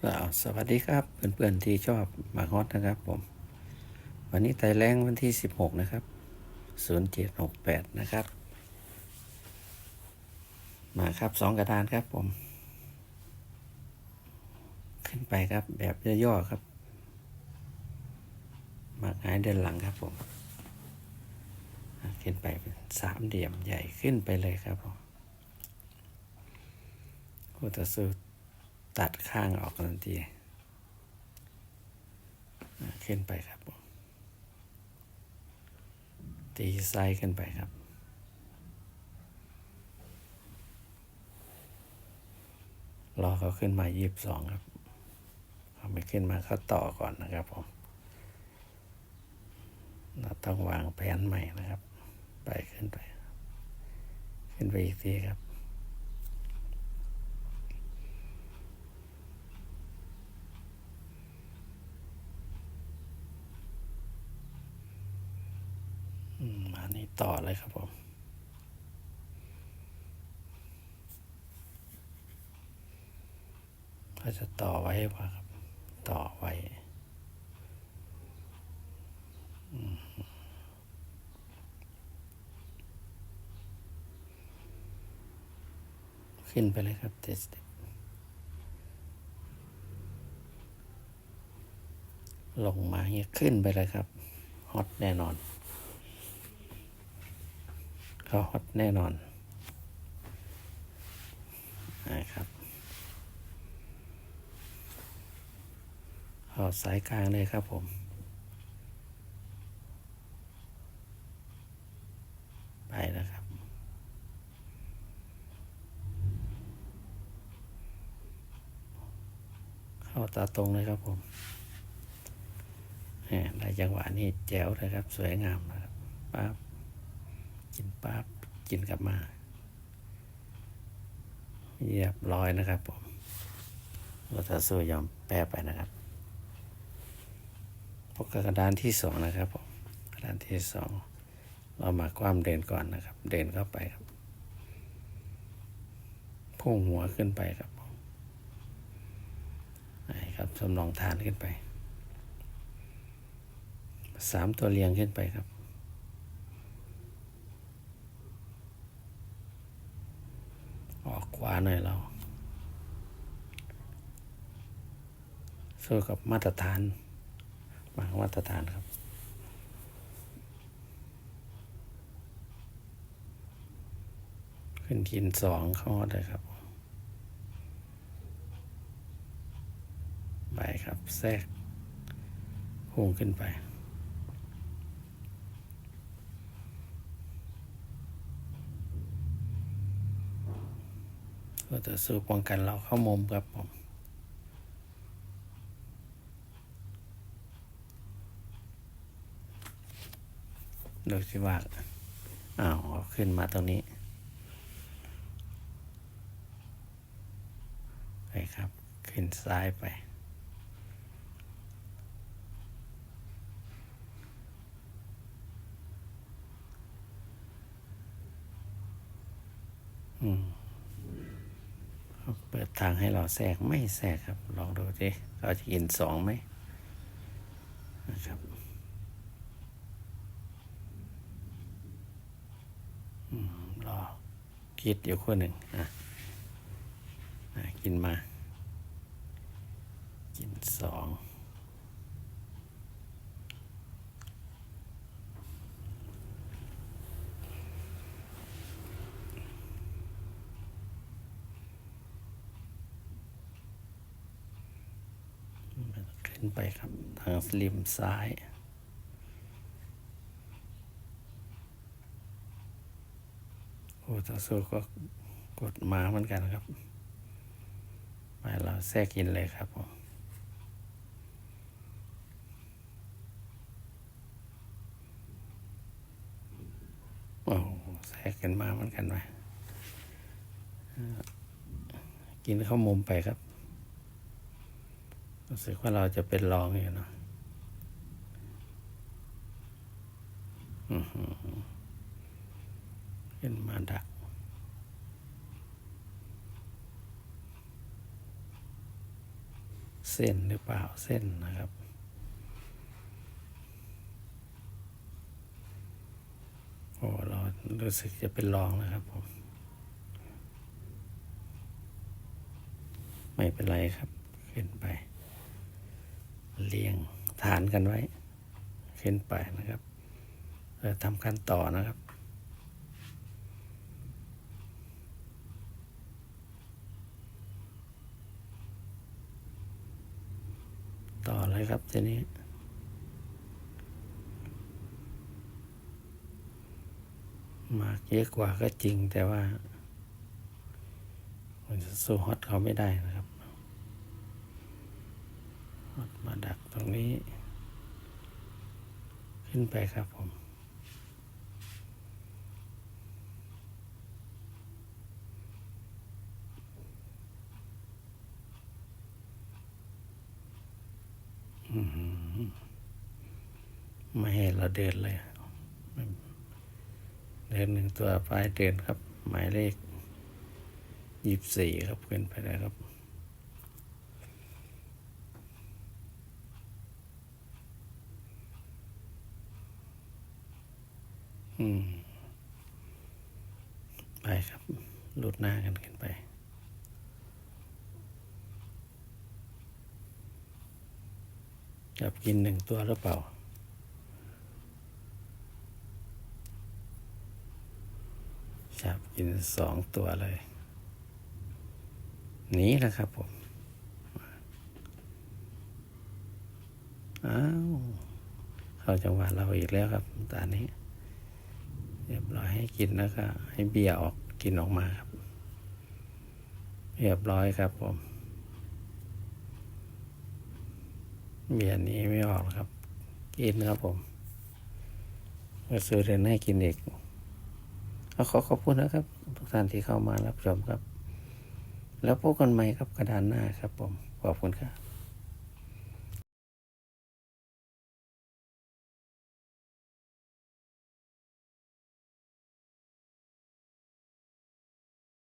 สวัสดีครับ เพื่อนๆที่ชอบหมากฮอตนะครับ ผม วันนี้ไตแรงวันที่ 16 นะครับ 0768 นะครับ มาครับสองกระดานครับผม ขึ้นไปครับแบบย่อๆครับหมากหายเดินหลังครับผม ขึ้นไปเป็นสามเหลี่ยมใหญ่ขึ้นไปเลยครับผมโคตรสู ตัดข้างออกทันทีขึ้นไปครับ ตีไซส์ขึ้นไปครับรอเขาขึ้นมายีบสองครับเขาไม่ขึ้นมาเขาต่อก่อนนะครับผมเราต้องวางแผนใหม่นะครับ ไปขึ้นไป ขึ้นไปอีกทีครับ อืมมานี่ ต่อเลยครับผมก็จะต่อไว้ป่ะครับ ต่อไว้ขึ้นไปเลยครับเทสต์ลงมาเงี้ยขึ้นไปเลยครับ ฮอตแน่นอน เขาฮอตแน่นอนนะครับเอาสายกลางเลยครับผมไปนะครับ เข้าตาตรงเลยครับผมได้จังหวะนี้แจ๋วเลยครับ สวยงามนะครับปั๊บ กินปั๊บกินกลับมาเรียบร้อยนะครับผมเราจะสู้ยอมแพ้ไปนะครับพบกับกระดานที่สองนะครับผมกระดานที่สองเรามาความเดินก่อนนะครับ เดินเข้าไปครับพุ่งหัวขึ้นไปครับไหนครับสำรองฐานขึ้นไปสามตัวเรียงขึ้นไปครับ ออกขวา หน่อยเราสู้กับมาตรฐานมามาตรฐานครับ ขึ้นกินสองข้าเลยครับไปครับ แทรกพุ่งขึ้นไป ก็จะสู้ป้องกันเราเข้ามุมครับผมดูสิว่าอ้าวเอาขึ้นมาตรงนี้ไปครับ ขึ้นซ้ายไป อืม เปิดทางให้เราแทรกไม่แทรกครับ ลองดูสิเราจะกินสองไหมนะครับรอคิดอยู่คู่หนึ่งอะกินมา กินสอง ขึ้นไปครับ ทางสลิมซ้ายโอ้ต่อสู้ก็กดมาเหมือนกันครับไปเราแทรกกินเลยครับผมโอ้แทรกกันมาเหมือนกันไหมกินเข้ามุมไปครับ รู้สึกว่าเราจะเป็นรองอยู่เนาะอื้อหือขึ้นมาดักเส้นหรือเปล่าเส้นนะครับ โอ้เรารู้สึกจะเป็นรองนะครับผม ไม่เป็นไรครับ ขึ้นไป เรียงฐานกันไว้ขึ้นไปนะครับทำขั้นต่อนะครับ ต่อเลยครับทีนี้มากเยอะกว่าก็จริงแต่ว่า มันจะสู้ฮอตเขาไม่ได้นะครับ มาดักตรงนี้ ขึ้นไปครับผม ไม่ให้เราเดินเลย เดินหนึ่งตัวปลายเดินครับ หมายเลขยี่สิบสี่ครับขึ้นไปเลยครับ อืม ไปครับหลุดหน้ากันขึ้นไป จับกินหนึ่งตัวหรือเปล่า จับกินสองตัวเลยนี้นะครับผม อ้าว เข้าจังหวะเราอีกแล้วครับตอนนี้ เรียบร้อยให้กินแล้วก็ให้เบียร์ออกกินออกมาครับ เรียบร้อยครับผม เบียร์นี้ไม่ออกหรอกครับ กินครับผมก็ซื้อเรนให้กินอีกเอาขอขอบคุณนะครับ ทุกท่านที่เข้ามารับชมครับ แล้วพบกันใหม่ครับกระดานหน้าครับผม ขอบคุณครับ